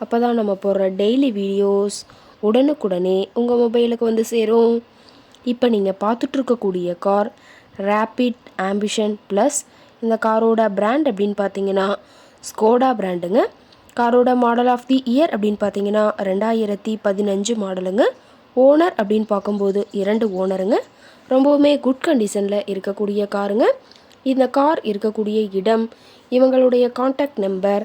அப்போ தான் நம்ம போடுற டெய்லி வீடியோஸ் உடனுக்குடனே உங்கள் மொபைலுக்கு வந்து சேரும். இப்போ நீங்கள் பார்த்துட்ருக்கக்கூடிய கார் ரேப்பிட் ஆம்பிஷன் ப்ளஸ் இந்த காரோட பிராண்ட் அப்படின்னு பார்த்தீங்கன்னா ஸ்கோடா பிராண்டுங்க காரோட மாடல் ஆஃப் தி இயர் அப்படின்னு பார்த்தீங்கன்னா ரெண்டாயிரத்தி பதினஞ்சு மாடலுங்க ஓனர் அப்படின்னு பார்க்கும்போது இரண்டு ஓனருங்க ரொம்பவுமே குட் கண்டிஷனில் இருக்கக்கூடிய காருங்க இந்த கார் இருக்கக்கூடிய இடம் இவங்களுடைய காண்டாக்ட் நம்பர்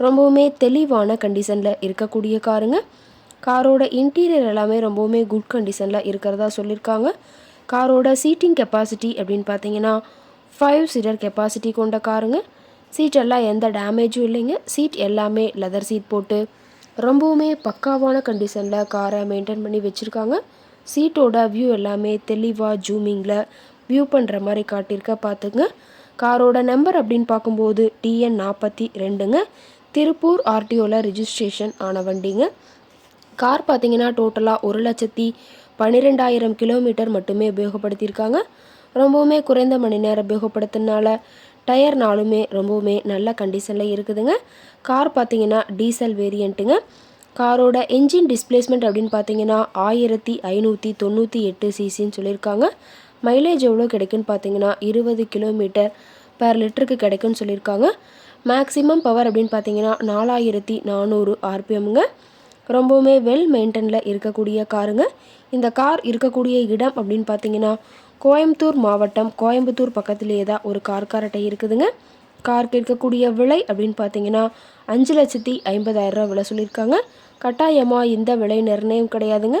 ரொம்பவுமே தெளிவான கண்டிஷனில் இருக்கக்கூடிய காருங்க. காரோட இன்டீரியர் எல்லாமே ரொம்பவுமே குட் கண்டிஷனில் இருக்கிறதா சொல்லியிருக்காங்க காரோட சீட்டிங் கெப்பாசிட்டி அப்படின்னு பார்த்தீங்கன்னா ஃபைவ் சீட்டர் கெப்பாசிட்டி கொண்ட காருங்க. சீட் எல்லாம் எந்த டேமேஜும் இல்லைங்க. சீட் எல்லாமே லெதர் சீட் போட்டு ரொம்பவுமே பக்காவான கண்டிஷனில் காரை மெயின்டைன் பண்ணி வச்சுருக்காங்க. சீட்டோட வியூ எல்லாமே தெளிவாக ஜூமிங்கில் வியூ பண்ணுற மாதிரி காட்டியிருக்க பார்த்துங்க காரோட நம்பர் அப்படின்னு பார்க்கும்போது டிஎன் நாற்பத்தி ரெண்டுங்க. திருப்பூர் ஆர்டிஓவில் ரிஜிஸ்ட்ரேஷன் ஆன வண்டிங்க. கார் பார்த்தீங்கன்னா டோட்டலாக ஒரு லட்சத்தி பன்னிரெண்டாயிரம் கிலோமீட்டர் மட்டுமே உபயோகப்படுத்தியிருக்காங்க. ரொம்பவுமே குறைந்த மணி நேரம் உபயோகப்படுத்தினால டயர் நாளுமே ரொம்பவுமே நல்ல கண்டிஷனில் இருக்குதுங்க. கார் பார்த்தீங்கன்னா டீசல் வேரியண்ட்டுங்க காரோட என்ஜின் டிஸ்பிளேஸ்மெண்ட் அப்படின்னு பார்த்தீங்கன்னா ஆயிரத்தி ஐநூற்றி தொண்ணூற்றி எட்டு சிசின்னு சொல்லியிருக்காங்க. மைலேஜ் எவ்வளோ கிடைக்குன்னு பார்த்தீங்கன்னா இருபது கிலோமீட்டர் பர் லிட்டருக்கு கிடைக்குன்னு சொல்லியிருக்காங்க. மேக்ஸிமம் பவர் அப்படின்னு பார்த்தீங்கன்னா நாலாயிரத்தி நானூறு ஆர்பிஎம்ங்க. ரொம்பவுமே வெல் மெயின்டெனில் இருக்கக்கூடிய காருங்க. இந்த கார் இருக்கக்கூடிய இடம் அப்படின்னு பார்த்தீங்கன்னா கோயம்புத்தூர் மாவட்டம் கோயம்புத்தூர் பக்கத்திலேயே தான் ஒரு கார் காரட்டை இருக்குதுங்க. கார் இருக்கக்கூடிய விலை அப்படின்னு பார்த்தீங்கன்னா அஞ்சு லட்சத்தி ஐம்பதாயிரரூவா விலை சொல்லியிருக்காங்க. கட்டாயமாக இந்த விலை நிர்ணயம் கிடையாதுங்க.